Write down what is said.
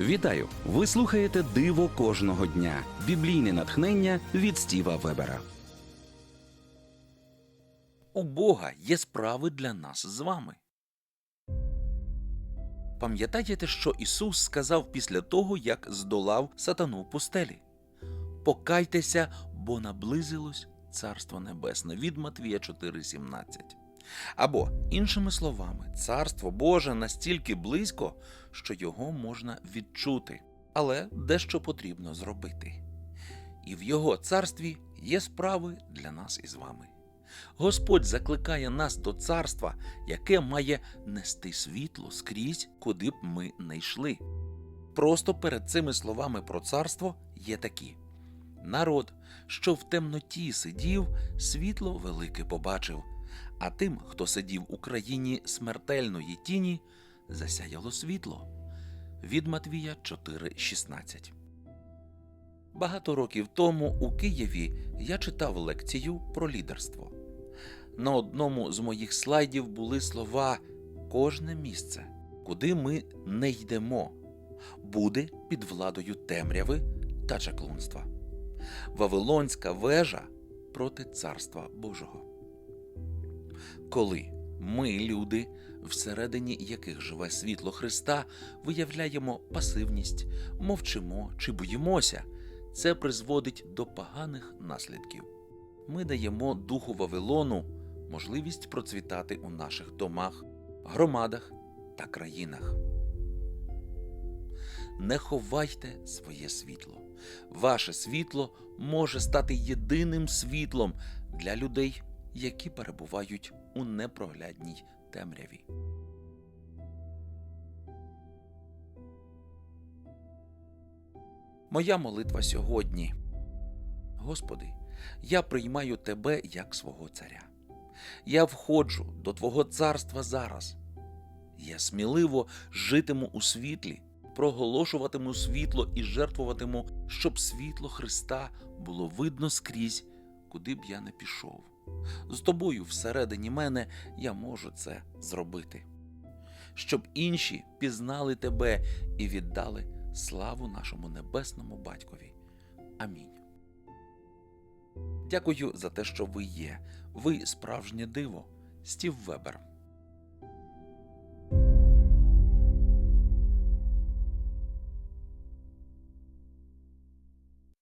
Вітаю! Ви слухаєте Диво кожного дня. Біблійне натхнення від Стіва Вебера. У Бога є справи для нас з вами. Пам'ятаєте, що Ісус сказав після того, як здолав сатану в пустелі? Покайтеся, бо наблизилось Царство Небесне від Матвія 4,17. Або, іншими словами, Царство Боже настільки близько, що його можна відчути, але дещо потрібно зробити. І в його царстві є справи для нас із вами. Господь закликає нас до царства, яке має нести світло скрізь, куди б ми не йшли. Просто перед цими словами про царство є такі: народ, що в темноті сидів, світло велике побачив, а тим, хто сидів у країні смертельної тіні, засяяло світло. Від Матвія 4,16 Багато років тому у Києві я читав лекцію про лідерство. На одному з моїх слайдів були слова Кожне місце, куди ми не йдемо, буде під владою темряви та чаклунства. Вавилонська вежа проти Царства Божого. Коли ми, люди, всередині яких живе світло Христа, виявляємо пасивність, мовчимо чи боїмося, це призводить до поганих наслідків. Ми даємо духу Вавилону можливість процвітати у наших домах, громадах та країнах. Не ховайте своє світло. Ваше світло може стати єдиним світлом для людей, які перебувають у непроглядній темряві. Моя молитва сьогодні. Господи, я приймаю Тебе як свого царя. Я входжу до Твого царства зараз. Я сміливо житиму у світлі, проголошуватиму світло і жертвуватиму, щоб світло Христа було видно скрізь, куди б я не пішов. З тобою всередині мене я можу це зробити. Щоб інші пізнали тебе і віддали славу нашому небесному батькові. Амінь. Дякую за те, що ви є. Ви справжнє диво. Стів Вебер.